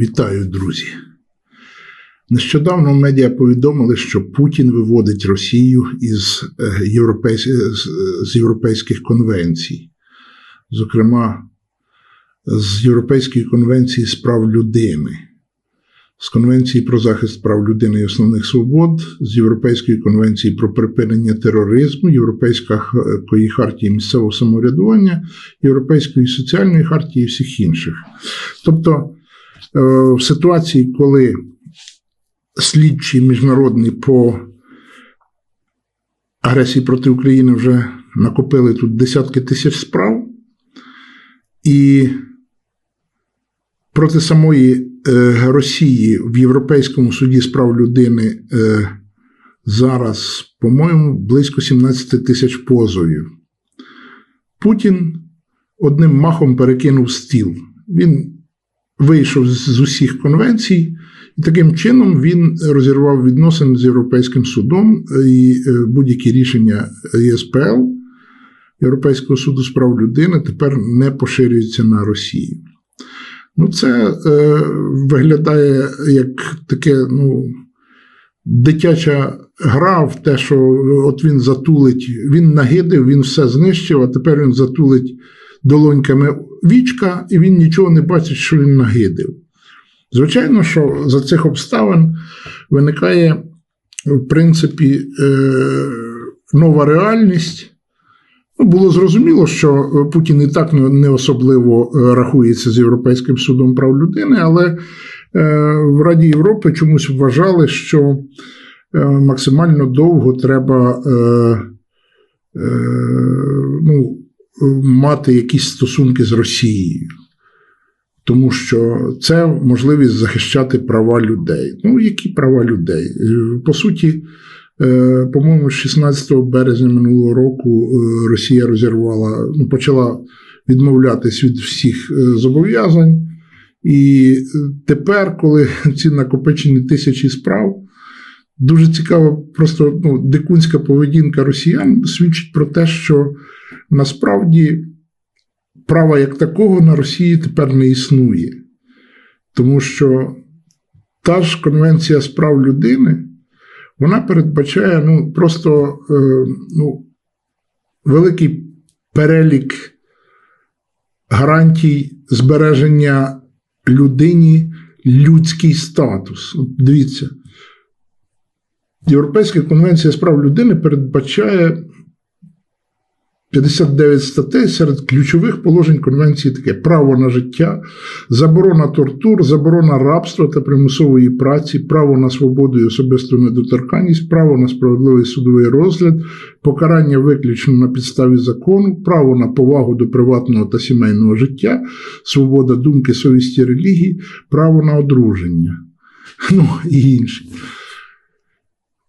Вітаю, друзі. Нещодавно медіа повідомили, що Путін виводить Росію із, е, європейсь... з- з європейських конвенцій, зокрема, з Європейської конвенції з прав людини, з Конвенції про захист прав людини і основних свобод, з Європейської конвенції про припинення тероризму, Європейської хартії місцевого самоврядування, Європейської соціальної хартії і всіх інших. Тобто, е, в ситуації, коли слідчі міжнародні по агресії проти України вже накопили тут десятки тисяч справ, і проти самої е, Росії в Європейському суді з прав людини е, зараз, по-моєму, близько 17 тисяч позовів. Путін одним махом перекинув стіл. Він вийшов з усіх конвенцій, і таким чином він розірвав відносини з Європейським судом і е, будь-які рішення ЄСПЛ, Європейського суду з прав людини, тепер не поширюються на Росію. Ну, це е, виглядає як таке, ну, дитяча гра в те, що от він затулить, він нагидив, він все знищив, а тепер він затулить долоньками вічка, і він нічого не бачить, що він нагидив. Звичайно, що за цих обставин виникає, в принципі, е, нова реальність. Ну, було зрозуміло, що Путін і так не особливо е, рахується з Європейським судом прав людини, але е, в Раді Європи чомусь вважали, що максимально довго треба ну, мати якісь стосунки з Росією. Тому що це можливість захищати права людей. Ну, які права людей? Е, По суті, е, по-моєму, 16 березня минулого року е, Росія розірвала, ну, почала відмовлятись від всіх зобов'язань. І тепер, коли ці накопичені тисячі справ, дуже цікава, просто ну, дикунська поведінка росіян свідчить про те, що насправді права як такого на Росії тепер не існує. Тому що та ж Конвенція з прав людини вона передбачає ну, просто е, ну, великий перелік гарантій збереження людині людський статус. Дивіться, Європейська конвенція з прав людини передбачає 59 статей серед ключових положень конвенції таке: право на життя, заборона тортур, заборона рабства та примусової праці, право на свободу і особисту недоторканність, право на справедливий судовий розгляд, покарання виключно на підставі закону, право на повагу до приватного та сімейного життя, свобода думки, совісті, релігії, право на одруження. Ну і інші.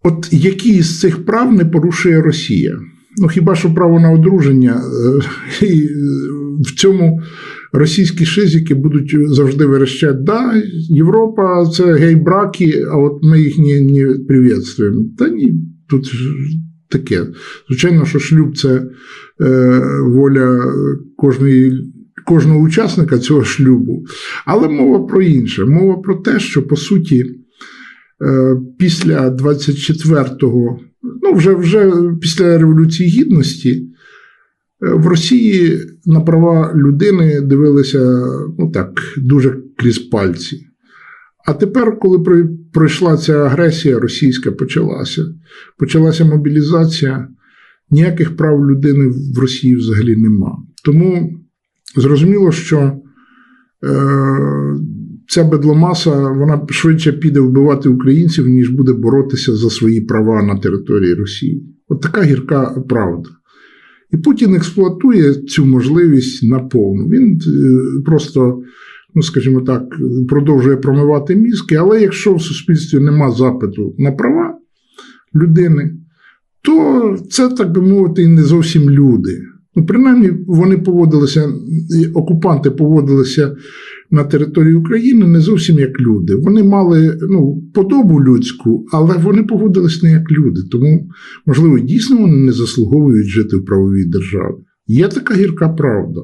От які із цих прав не порушує Росія? Ну, хіба що право на одруження, е, і е, в цьому російські шизики будуть завжди верещати, да, Європа це гей-браки, а от ми їх не, не привітствуємо. Та ні, тут таке. Звичайно, що шлюб це е, воля кожної. Кожного учасника цього шлюбу. Але мова про інше. Мова про те, що по суті, е, після 24-го ну, вже, вже після Революції Гідності е, в Росії на права людини дивилися ну так, дуже крізь пальці. А тепер, коли пройшла ця агресія російська, почалася, почалася мобілізація, ніяких прав людини в Росії взагалі нема. Тому зрозуміло, що е, ця бедломаса вона швидше піде вбивати українців, ніж буде боротися за свої права на території Росії. От така гірка правда. І Путін експлуатує цю можливість наповну. Він е, просто, ну скажімо так, продовжує промивати мізки, але якщо в суспільстві нема запиту на права людини, то це, так би мовити, і не зовсім люди. Ну, принаймні, вони поводилися, окупанти поводилися на території України не зовсім як люди. Вони мали ну, подобу людську, але вони поводились не як люди. Тому, можливо, дійсно вони не заслуговують жити в правовій державі. Є така гірка правда.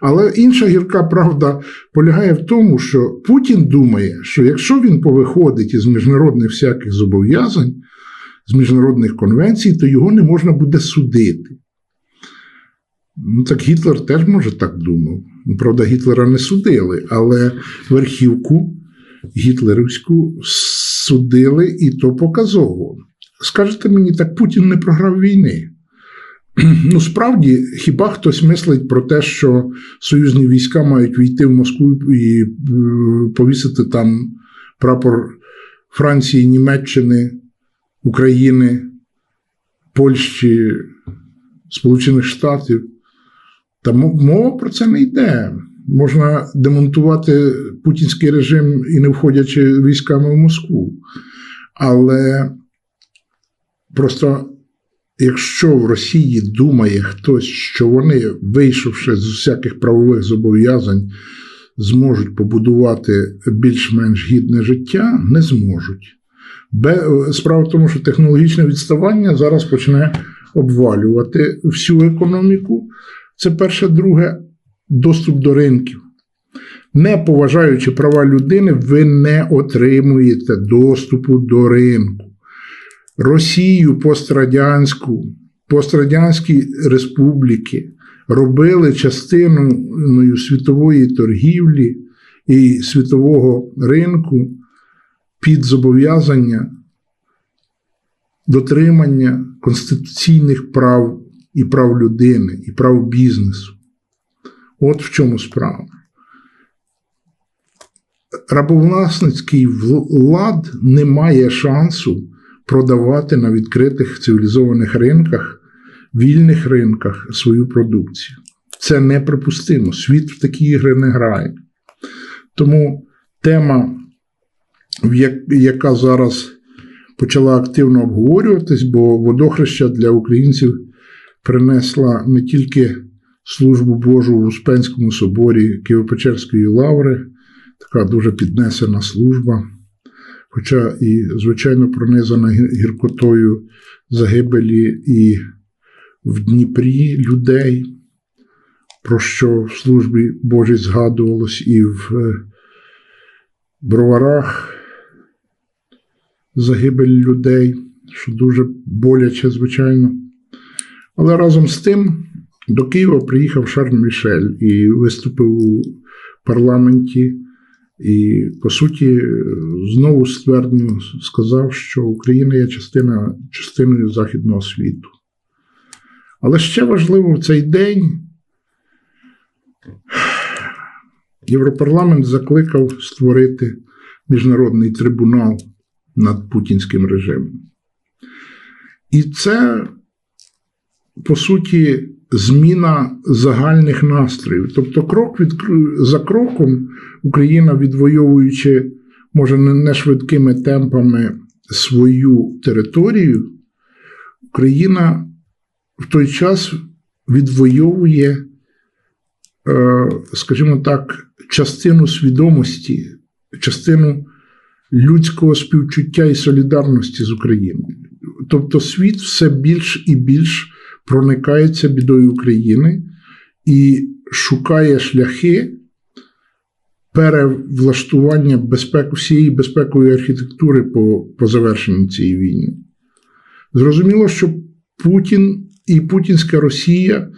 Але інша гірка правда полягає в тому, що Путін думає, що якщо він повиходить із міжнародних всяких зобов'язань, з міжнародних конвенцій, то його не можна буде судити. Ну, так Гітлер теж, може, так думав. Ну, Правда, Гітлера не судили, але верхівку гітлерівську судили і то показово. Скажете мені, так Путін не програв війни. Ну, справді, хіба хтось мислить про те, що союзні війська мають війти в Москву і е, повісити там прапор Франції, Німеччини, України, Польщі, Сполучених Штатів? Та мова про це не йде. Можна демонтувати путінський режим і не входячи військами в Москву. Але просто якщо в Росії думає хтось, що вони, вийшовши з усяких правових зобов'язань, зможуть побудувати більш-менш гідне життя, не зможуть. Справа в тому, що технологічне відставання зараз почне обвалювати всю економіку. Це перше, друге доступ до ринків. Не поважаючи права людини, ви не отримуєте доступу до ринку. Росію пострадянську, пострадянські республіки робили частиною світової торгівлі і світового ринку під зобов'язання дотримання конституційних прав і прав людини, і прав бізнесу. От в чому справа. Рабовласницький влад не має шансу продавати на відкритих цивілізованих ринках, вільних ринках свою продукцію. Це неприпустимо. Світ в такі ігри не грає. Тому тема, яка зараз почала активно обговорюватись, бо водохреща для українців принесла не тільки службу Божу в Успенському соборі Києво-Печерської лаври, така дуже піднесена служба, хоча і, звичайно, пронизана гіркотою загибелі і в Дніпрі людей, про що в службі Божій згадувалось і в е, броварах загибель людей, що дуже боляче, звичайно. Але разом з тим до Києва приїхав Шарль Мішель і виступив у парламенті. І, по суті, знову ствердно сказав, що Україна є частина, частиною Західного світу. Але ще важливо в цей день Європарламент закликав створити міжнародний трибунал над путінським режимом. І це, по суті, зміна загальних настроїв. Тобто, крок від, за кроком Україна, відвоюючи, може, не швидкими темпами свою територію, Україна в той час відвоює, е, скажімо так, частину свідомості, частину людського співчуття і солідарності з Україною. Тобто світ все більш і більш проникається бідою України і шукає шляхи перевлаштування безпек, всієї безпекової архітектури по, по завершенню цієї війни. Зрозуміло, що Путін і Путінська Росія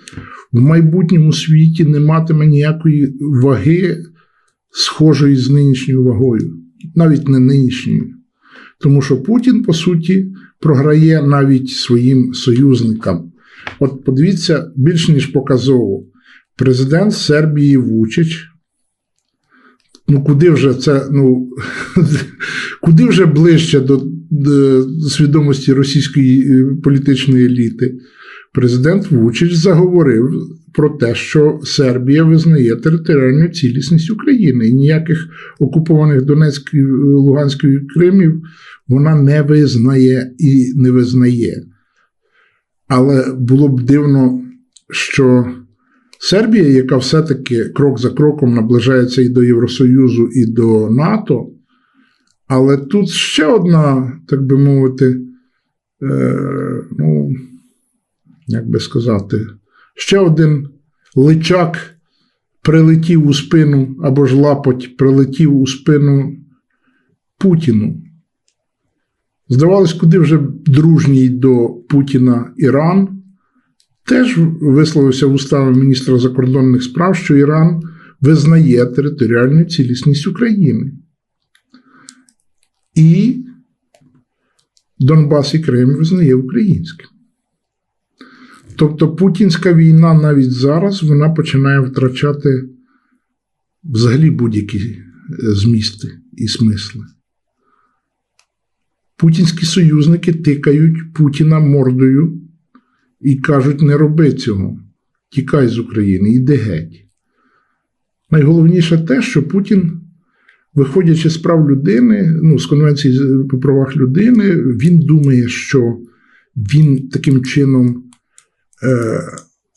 в майбутньому світі не матиме ніякої ваги, схожої з нинішньою вагою, навіть не нинішньою. Тому що Путін, по суті, програє навіть своїм союзникам. От подивіться, більш ніж показово, президент Сербії Вучич. Ну, куди вже це, ну, куди вже ближче до, до свідомості російської е, політичної еліти? Президент Вучич заговорив про те, що Сербія визнає територіальну цілісність України і ніяких окупованих Донецької, Луганської Кримів вона не визнає і не визнає. Але було б дивно, що Сербія, яка все-таки крок за кроком наближається і до Євросоюзу, і до НАТО, але тут ще одна, так би мовити, е, ну, як би сказати, ще один личак прилетів у спину або ж лапоть прилетів у спину Путіну. Здавалось, куди вже дружній до Путіна Іран, теж висловився в устами міністра закордонних справ, що Іран визнає територіальну цілісність України. І Донбас і Крим визнає українським. Тобто путінська війна навіть зараз вона починає втрачати взагалі будь-які змісти і смисли. Путінські союзники тикають Путіна мордою і кажуть: не роби цього, тікай з України, іди геть. Найголовніше те, що Путін, виходячи з прав людини, ну, з Конвенції по правах людини, він думає, що він таким чином е,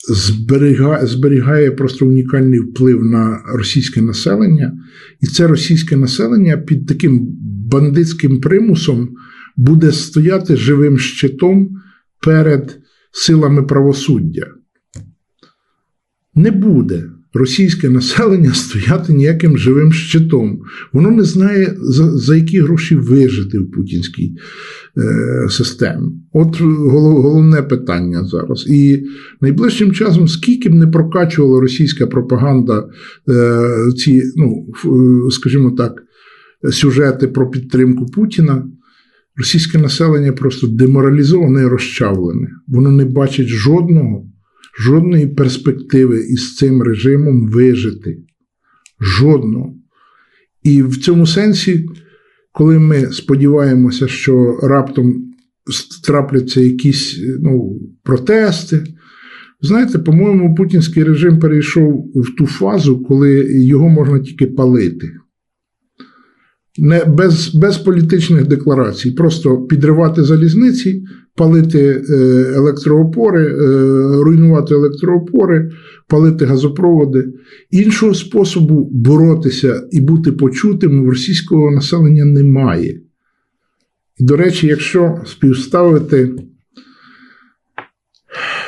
зберігає, зберігає просто унікальний вплив на російське населення, і це російське населення під таким бандитським примусом буде стояти живим щитом перед силами правосуддя. Не буде російське населення стояти ніяким живим щитом. Воно не знає, за, за які гроші вижити в путінській е, системі. От головне питання зараз. І найближчим часом, скільки б не прокачувала російська пропаганда е, ці, ну, е, скажімо так, сюжети про підтримку Путіна, російське населення просто деморалізоване і розчавлене. Воно не бачить жодного, жодної перспективи із цим режимом вижити. Жодного. І в цьому сенсі, коли ми сподіваємося, що раптом трапляться якісь ну, протести, знаєте, по-моєму, путінський режим перейшов в ту фазу, коли його можна тільки палити. Не, без, без політичних декларацій, просто підривати залізниці, палити е, електроопори, е, руйнувати електроопори, палити газопроводи. Іншого способу боротися і бути почутим у російського населення немає. До речі, якщо співставити,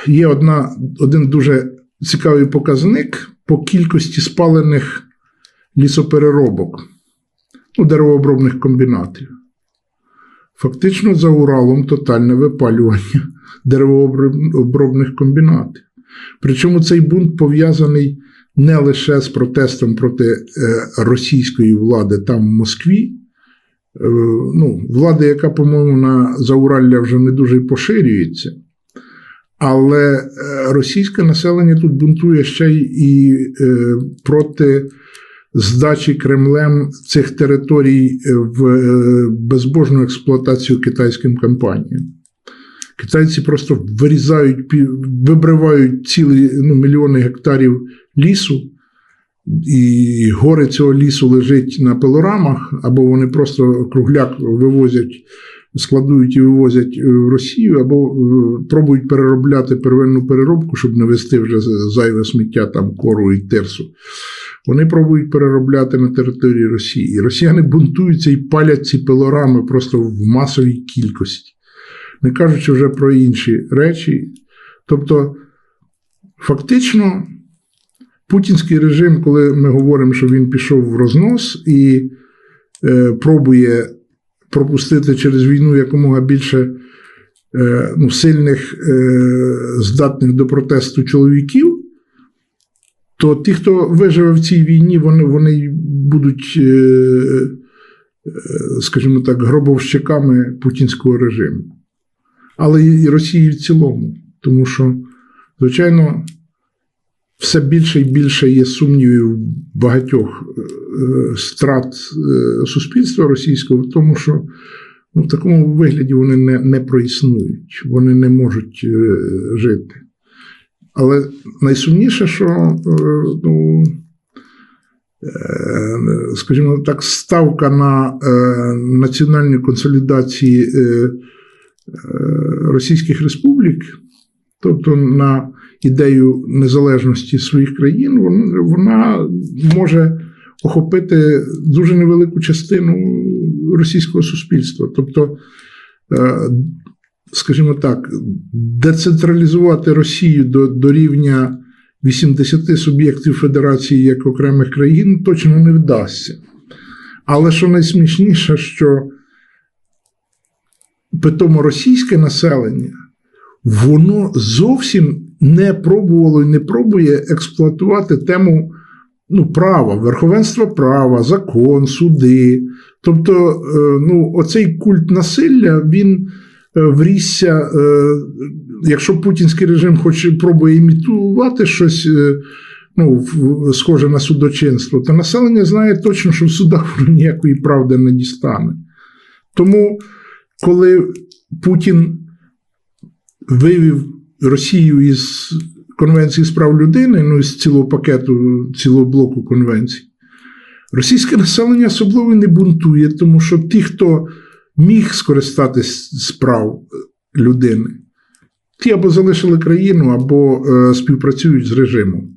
є одна, один дуже цікавий показник по кількості спалених лісопереробок, деревообробних комбінатів. Фактично за Уралом тотальне випалювання деревообробних комбінатів. Причому цей бунт пов'язаний не лише з протестом проти е, російської влади там в Москві, е, ну, влади, яка, по-моєму, на Зауралля вже не дуже поширюється. Але е, російське населення тут бунтує ще й проти здачі Кремлем цих територій в е, безбожну експлуатацію китайським компаніям. Китайці просто вирізають, вибривають цілі ну, мільйони гектарів лісу, і гори цього лісу лежить на пилорамах, або вони просто кругляк вивозять, складують і вивозять в Росію, або е, пробують переробляти первинну переробку, щоб не вести вже зайве сміття там кору і терсу. Вони пробують переробляти на території Росії. Росіяни бунтуються і палять ці пилорами просто в масовій кількості, не кажучи вже про інші речі. Тобто, фактично, путінський режим, коли ми говоримо, що він пішов в рознос і е, пробує пропустити через війну якомога більше е, ну, сильних, е, здатних до протесту чоловіків то ті, хто виживе в цій війні, вони, вони будуть, е, е, скажімо так, гробовщиками путінського режиму. Але і Росії в цілому. Тому що, звичайно, все більше і більше є сумнівів багатьох е, страт суспільства російського в тому, що ну, в такому вигляді вони не, не проіснують, вони не можуть жити. Але найсумніше, що е, ну, е, скажімо так, ставка на е, національні консолідації російських республік, тобто на ідею незалежності своїх країн, вона, може охопити дуже невелику частину російського суспільства. Тобто, скажімо так, децентралізувати Росію до, до рівня 80 суб'єктів Федерації як окремих країн точно не вдасться. Але що найсмішніше, що питомо російське населення, воно зовсім не пробувало і не пробує експлуатувати тему ну, права, верховенства права, закон, суди. Тобто, е, ну, оцей культ насилля, він врісся, е, якщо путінський режим хоче пробує імітувати щось. е, Ну, схоже на судочинство, то населення знає точно, що в судах воно ніякої правди не дістане. Тому, коли Путін вивів Росію із Конвенції з прав людини, ну з цілого пакету, цілого блоку конвенцій, російське населення особливо не бунтує, тому що ті, хто міг скористатись з прав людини, ті або залишили країну, або е, співпрацюють з режимом.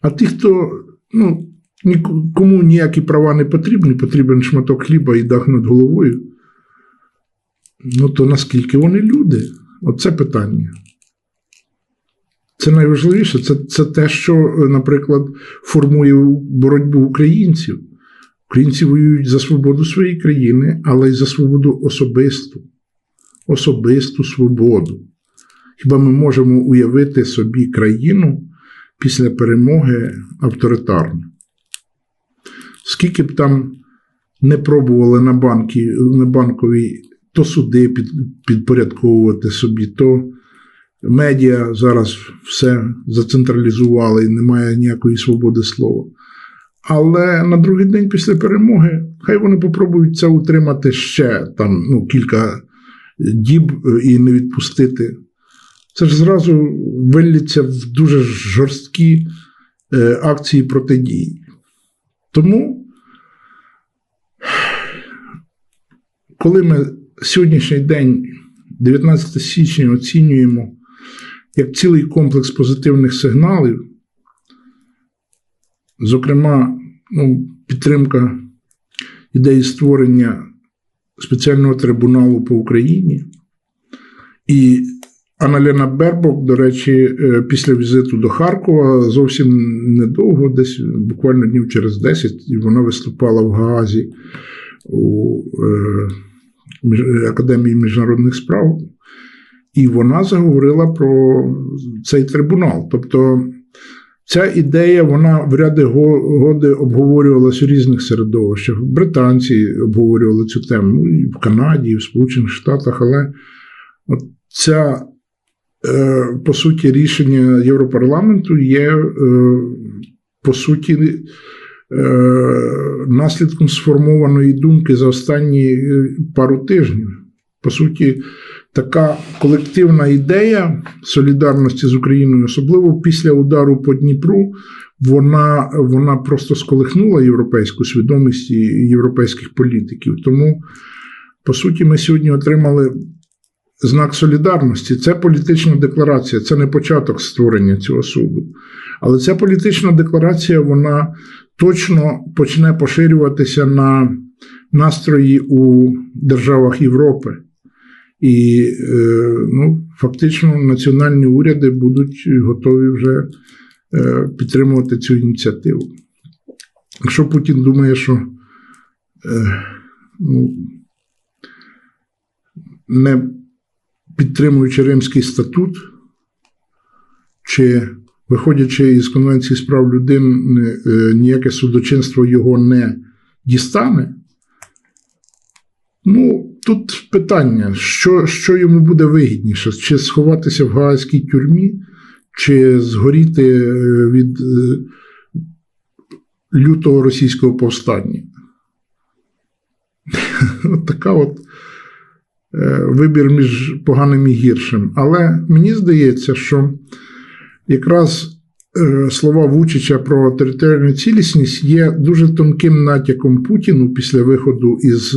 А ті, хто ну, ні- кому ніякі права не потрібні, потрібен шматок хліба і дах над головою, ну то наскільки вони люди? Оце питання. Це найважливіше. Це, це те, що, е, наприклад, формує боротьбу українців. Українці воюють за свободу своєї країни, але й за свободу особисту. Особисту свободу. Хіба ми можемо уявити собі країну після перемоги авторитарну? Скільки б там не пробували на, банки, на банковій то суди під, підпорядковувати собі, то медіа зараз все зацентралізували і немає ніякої свободи слова. Але на другий день після перемоги хай вони попробують це утримати ще там ну, кілька діб е, і не відпустити. Це ж зразу виллється в дуже жорсткі е, акції протидії. Тому, коли ми сьогоднішній день, 19 січня, оцінюємо як цілий комплекс позитивних сигналів, зокрема, ну, підтримка ідеї створення спеціального трибуналу по Україні. І Аналіна Бербок, до речі, е, після візиту до Харкова зовсім недовго, десь буквально днів через 10, і вона виступала в Гаазі у е, Академії міжнародних справ, і вона заговорила про цей трибунал. Тобто ця ідея вона в ряди годи обговорювалася у різних середовищах. Британці обговорювали цю тему і в Канаді, і в Сполучених Штатах, але от ця, е, по суті, рішення Європарламенту є, е, по суті, е, наслідком сформованої думки за останні пару тижнів. По суті, така колективна ідея солідарності з Україною, особливо після удару по Дніпру, вона, вона просто сколихнула європейську свідомість і європейських політиків. Тому, по суті, ми сьогодні отримали знак солідарності. Це політична декларація, це не початок створення цього суду. Але ця політична декларація вона точно почне поширюватися на настрої у державах Європи. І е, ну, фактично національні уряди будуть готові вже е, підтримувати цю ініціативу. Якщо Путін думає, що е, ну, не підтримуючи Римський статут, чи виходячи із Конвенції з прав людини, ніяке судочинство його не дістане. Ну, тут питання, що, що йому буде вигідніше, чи сховатися в гаазькій тюрмі, чи згоріти е, від е, лютого російського повстання. От така от е, вибір між поганим і гіршим. Але мені здається, що якраз слова Вучича про територіальну цілісність є дуже тонким натяком Путіну після виходу із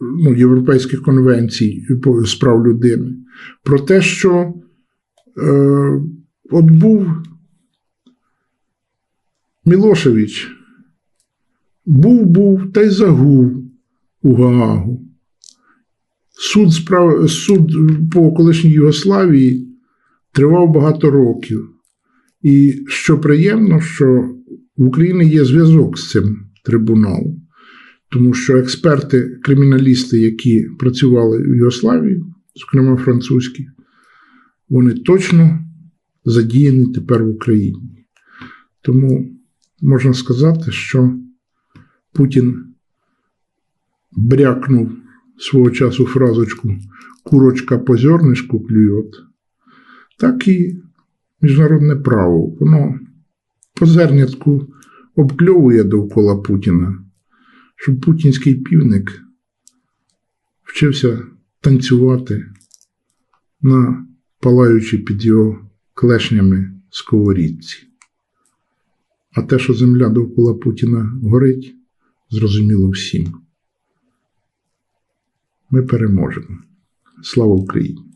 ну, Європейських конвенцій з прав людини. Про те, що е, от був Мілошевич, був, був та й загув у Гаагу. Суд, справ, суд по колишній Югославії тривав багато років. І що приємно, що в Україні є зв'язок з цим трибуналом, тому що експерти, криміналісти, які працювали в Югославії, зокрема французькі, вони точно задіяні тепер в Україні. Тому можна сказати, що Путін брякнув свого часу фразочку курочка по зернишку клює, так і міжнародне право. Воно по зернятку обкльовує довкола Путіна, щоб путінський півник вчився танцювати на палаючи під його клешнями сковорідці. А те, що земля довкола Путіна горить, зрозуміло всім. Ми переможемо. Слава Україні!